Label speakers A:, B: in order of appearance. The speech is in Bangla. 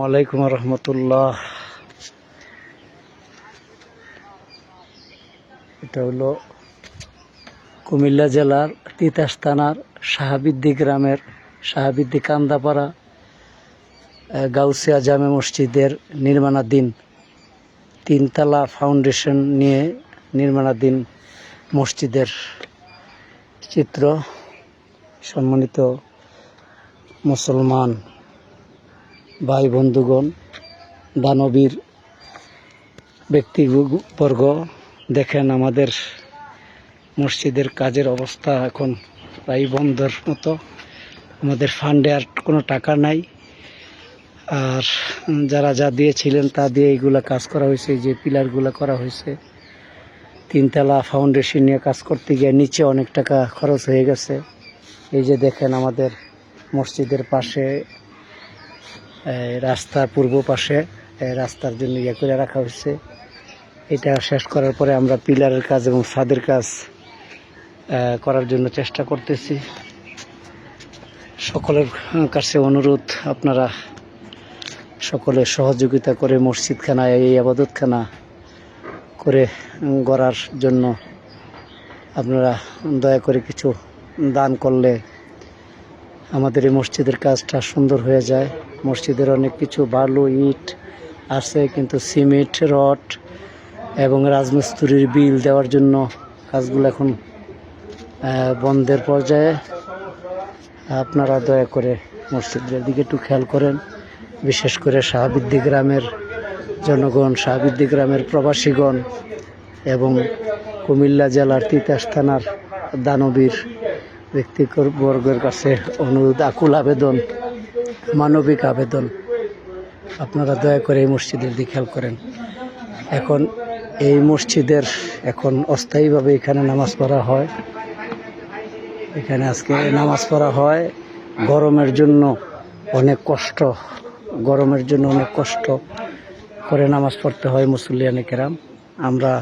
A: ওয়ালাইকুম রহমতুল্লাহ। এটা হলো কুমিল্লা জেলার তিতাস থানার শাহাবিদ্দি গ্রামের শাহাবিদ্দি কান্দাপাড়া গাউসিয়া জামে মসজিদের নির্মাণাধীন তিনতলা ফাউন্ডেশন নিয়ে নির্মাণাধীন মসজিদের চিত্র সম্মানিত মুসলমান। ভাই বন্ধুগণ, দানবীর ব্যক্তিবর্গ, দেখেন আমাদের মসজিদের কাজের অবস্থা এখন প্রায় বন্ধর মতো। আমাদের ফান্ডে আর কোনো টাকা নাই। আর যারা যা দিয়েছিলেন তা দিয়ে এইগুলা কাজ করা হয়েছে, যে পিলারগুলো করা হয়েছে। তিনতলা ফাউন্ডেশন নিয়ে কাজ করতে গিয়ে নিচে অনেক টাকা খরচ হয়ে গেছে। এই যে দেখেন আমাদের মসজিদের পাশে রাস্তার পূর্ব পাশে রাস্তার জন্য ইয়ে করে রাখা হয়েছে। এটা শেষ করার পরে আমরা পিলারের কাজ এবং ছাদের কাজ করার জন্য চেষ্টা করতেছি। সকলের কাছে অনুরোধ, আপনারা সকলে সহযোগিতা করে মসজিদখানা, এই আবাদতখানা করে গড়ার জন্য আপনারা দয়া করে কিছু দান করলে আমাদের এই মসজিদের কাজটা সুন্দর হয়ে যায়। মসজিদের অনেক কিছু, বালু, ইট আছে, কিন্তু সিমেন্ট, রড এবং রাজমিস্ত্রির বিল দেওয়ার জন্য কাজগুলো এখন বন্ধের পর্যায়ে। আপনারা দয়া করে মসজিদের দিকে একটু খেয়াল করেন। বিশেষ করে শাহাবিদ্দি গ্রামের জনগণ, শাহাবিদ্দি গ্রামের প্রবাসীগণ এবং কুমিল্লা জেলার তিতাস থানার দানবীর ব্যক্তিবর্গের কাছে অনুরোধ, আকুল আবেদন, মানবিক আবেদন। আপনারা দয়া করে এই মসজিদের দিকে খেয়াল করেন। এখন এই মসজিদের এখন অস্থায়ীভাবে এখানে নামাজ পড়া হয়। এখানে আজকে নামাজ পড়া হয়। গরমের জন্য অনেক কষ্ট, গরমের জন্য অনেক কষ্ট করে নামাজ পড়তে হয় মুসল্লিয়ানে কেরাম। আমরা